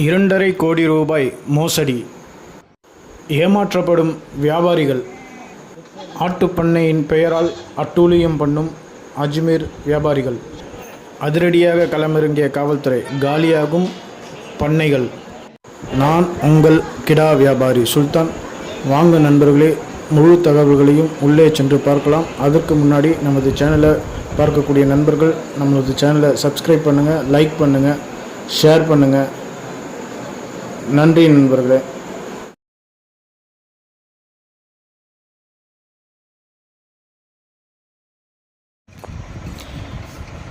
இரண்டரை கோடி ரூபாய் மோசடி. ஏமாற்றப்படும் வியாபாரிகள். ஆட்டுப்பண்ணையின் பெயரால் அட்டூழியம் பண்ணும் அஜ்மீர் வியாபாரிகள். அதிரடியாக களமிறங்கிய காவல்துறை காலியாகும் பண்ணைகள். நான் உங்கள் கிடா வியாபாரி சுல்தான். வாங்க நண்பர்களே முழு தகவல்களையும் உள்ளே சென்று பார்க்கலாம். அதற்கு முன்னாடி நமது சேனலை பார்க்கக்கூடிய நண்பர்கள் நம்மளது சேனலை சப்ஸ்கிரைப் பண்ணுங்கள் லைக் பண்ணுங்கள் ஷேர் பண்ணுங்கள் நன்றி நண்பர்களே.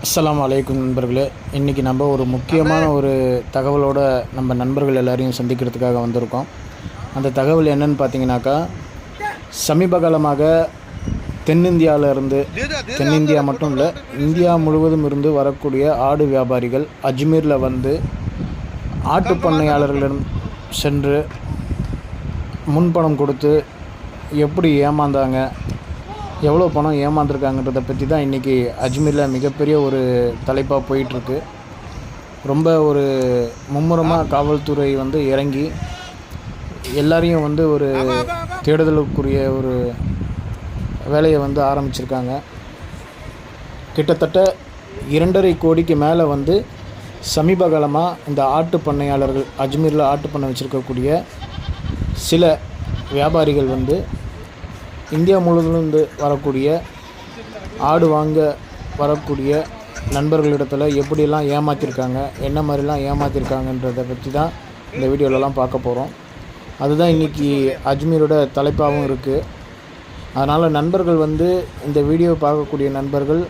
அஸ்ஸலாமு அலைக்கும் நண்பர்களே. இன்றைக்கி நம்ம ஒரு முக்கியமான ஒரு தகவலோட நம்ம நண்பர்கள் எல்லாரையும் சந்திக்கிறதுக்காக வந்திருக்கோம். அந்த தகவல் என்னன்னு பார்த்தீங்கன்னாக்கா சமீப காலமாக தென்னிந்தியாவில் இருந்து தென்னிந்தியா மட்டும் இல்லை இந்தியா முழுவதும் இருந்து வரக்கூடிய ஆடு வியாபாரிகள் அஜ்மீரில் வந்து ஆட்டு பண்ணையாளர்களிடம் சென்று முன்பணம் கொடுத்து எப்படி ஏமாந்தாங்க எவ்வளோ பணம் ஏமாந்துருக்காங்கன்றதை பற்றி தான் இன்றைக்கி அஜ்மீரில் மிகப்பெரிய ஒரு தலைப்பாக போயிட்டுருக்கு. ரொம்ப ஒரு மும்முரமாக காவல்துறை வந்து இறங்கி எல்லாரையும் வந்து ஒரு தேடுதலுக்குரிய ஒரு வேலையை வந்து ஆரம்பிச்சிருக்காங்க. கிட்டத்தட்ட இரண்டரை கோடிக்கு மேலே வந்து சமீப காலமாக இந்த ஆட்டு பண்ணையாளர்கள் அஜ்மீரில் ஆட்டு பண்ணை வச்சுருக்கக்கூடிய சில வியாபாரிகள் வந்து இந்தியா முழுவதிலிருந்து வரக்கூடிய ஆடு வாங்க வரக்கூடிய நண்பர்களிடத்தில் எப்படியெல்லாம் ஏமாற்றிருக்காங்க என்ன மாதிரிலாம் ஏமாற்றிருக்காங்கன்றதை பற்றி தான் இந்த வீடியோலலாம் பார்க்க போகிறோம் அதுதான் இன்றைக்கி அஜ்மீரோட தலைப்பாகவும் இருக்குது அதனால் நண்பர்கள் வந்து இந்த வீடியோ பார்க்கக்கூடிய நண்பர்கள்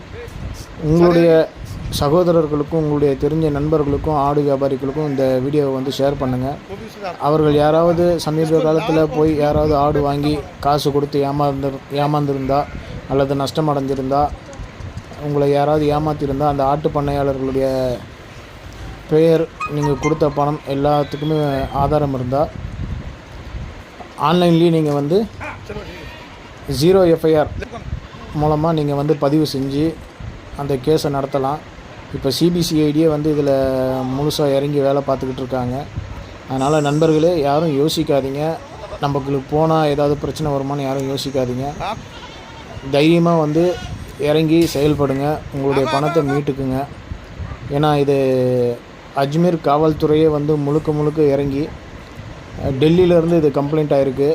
உங்களுடைய சகோதரர்களுக்கும் உங்களுடைய தெரிஞ்ச நண்பர்களுக்கும் ஆடு வியாபாரிகளுக்கும் இந்த வீடியோவை வந்து ஷேர் பண்ணுங்கள் அவர்கள் யாராவது சமீப காலத்தில் போய் யாராவது ஆடு வாங்கி காசு கொடுத்து ஏமாந்து ஏமாந்துருந்தா அல்லது நஷ்டம் அடைஞ்சிருந்தா உங்களை யாராவது ஏமாத்திருந்தா அந்த ஆட்டு பண்ணையாளர்களுடைய பெயர் நீங்கள் கொடுத்த பணம் எல்லாத்துக்குமே ஆதாரம் இருந்தால் ஆன்லைன்லேயே நீங்கள் வந்து ஜீரோ எஃப்ஐஆர் மூலமாக நீங்கள் வந்து பதிவு செஞ்சு அந்த கேஸை நடத்தலாம். இப்போ சிபிசிஐடியே வந்து இதில் முழுசாக இறங்கி வேலை பார்த்துக்கிட்டு இருக்காங்க. அதனால் நண்பர்களே யாரும் யோசிக்காதீங்க. நமக்கு போனால் ஏதாவது பிரச்சனை வருமானு யாரும் யோசிக்காதீங்க. தைரியமாக வந்து இறங்கி செயல்படுங்க. உங்களுடைய பணத்தை மீட்டுக்குங்க. ஏன்னா இது அஜ்மீர் காவல்துறையே வந்து முழுக்க முழுக்க இறங்கி டெல்லியிலேருந்து இது கம்ப்ளைண்ட் ஆகிருக்கு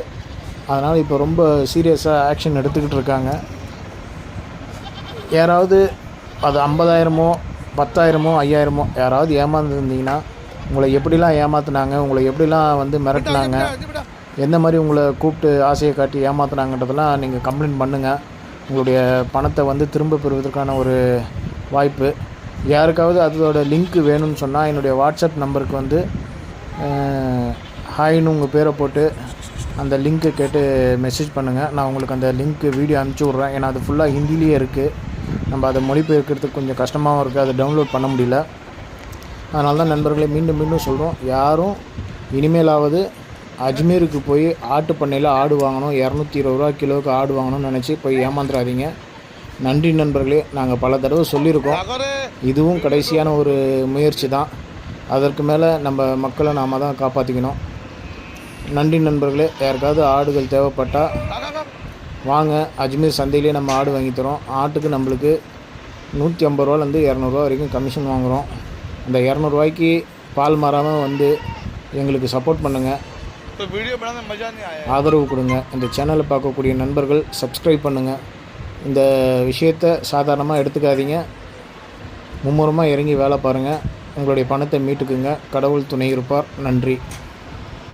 அதனால் இப்போ ரொம்ப சீரியஸாக ஆக்ஷன் எடுத்துக்கிட்டு இருக்காங்க. யாராவது அது ஐம்பதாயிரமோ பத்தாயிரமோ ஐயாயிரமோ யாராவது ஏமாந்துருந்தீங்கன்னா உங்களை எப்படிலாம் ஏமாத்துனாங்க உங்களை எப்படிலாம் வந்து மிரட்டினாங்க எந்த மாதிரி உங்களை கூப்பிட்டு ஆசையை காட்டி ஏமாத்துனாங்கன்றதெல்லாம் நீங்கள் கம்ப்ளைண்ட் பண்ணுங்கள் உங்களுடைய பணத்தை வந்து திரும்ப பெறுவதற்கான ஒரு வாய்ப்பு. யாருக்காவது அதோட லிங்க் வேணும்னு சொன்னால் என்னுடைய வாட்ஸ்அப் நம்பருக்கு வந்து ஹாய்னு உங்கள் பேரை போட்டு அந்த லிங்க்கை கேட்டு மெசேஜ் பண்ணுங்கள் நான் உங்களுக்கு அந்த லிங்க்கு வீடியோ அனுப்பிச்சி விட்றேன். ஏன்னா அது ஃபுல்லாக ஹிந்திலேயே இருக்குது நம்ம அதை மொழிபெயர்க்கிறதுக்கு கொஞ்சம் கஷ்டமாகவும் இருக்குது. அதை டவுன்லோட் பண்ண முடியல. அதனால தான் நண்பர்களே மீண்டும் மீண்டும் சொல்கிறோம் யாரும் இனிமேலாவது அஜ்மீருக்கு போய் ஆட்டு பண்ணையில் ஆடு வாங்கணும். இரநூத்தி இருபது ரூபா கிலோவுக்கு ஆடு வாங்கணும்னு நினச்சி போய் ஏமாந்துடாதீங்க நன்றி நண்பர்களே. நாங்கள் பல தடவை சொல்லியிருக்கோம். இதுவும் கடைசியான ஒரு முயற்சி தான். அதற்கு மேலே நம்ம மக்களை நாம் தான் காப்பாற்றிக்கணும் நன்றி நண்பர்களே. யாருக்காவது ஆடுகள் தேவைப்பட்டால் வாங்க அஜ்மீர் சந்தையிலே நம்ம ஆடு வாங்கி தரோம். ஆட்டுக்கு நம்மளுக்கு நூற்றி ஐம்பது ரூபாலேருந்து இரநூறுவா வரைக்கும் கமிஷன் வாங்குகிறோம் அந்த இரநூறுவாய்க்கு பால் மாறாமல் வந்து எங்களுக்கு சப்போர்ட் பண்ணுங்கள் ஆதரவு கொடுங்க. இந்த சேனலை பார்க்கக்கூடிய நண்பர்கள் சப்ஸ்கிரைப் பண்ணுங்கள் இந்த விஷயத்தை சாதாரணமாக எடுத்துக்காதீங்க. மும்முரமாக இறங்கி வேலை பாருங்கள் உங்களுடைய பணத்தை மீட்டுக்குங்க. கடவுள் துணை இருப்பார். நன்றி.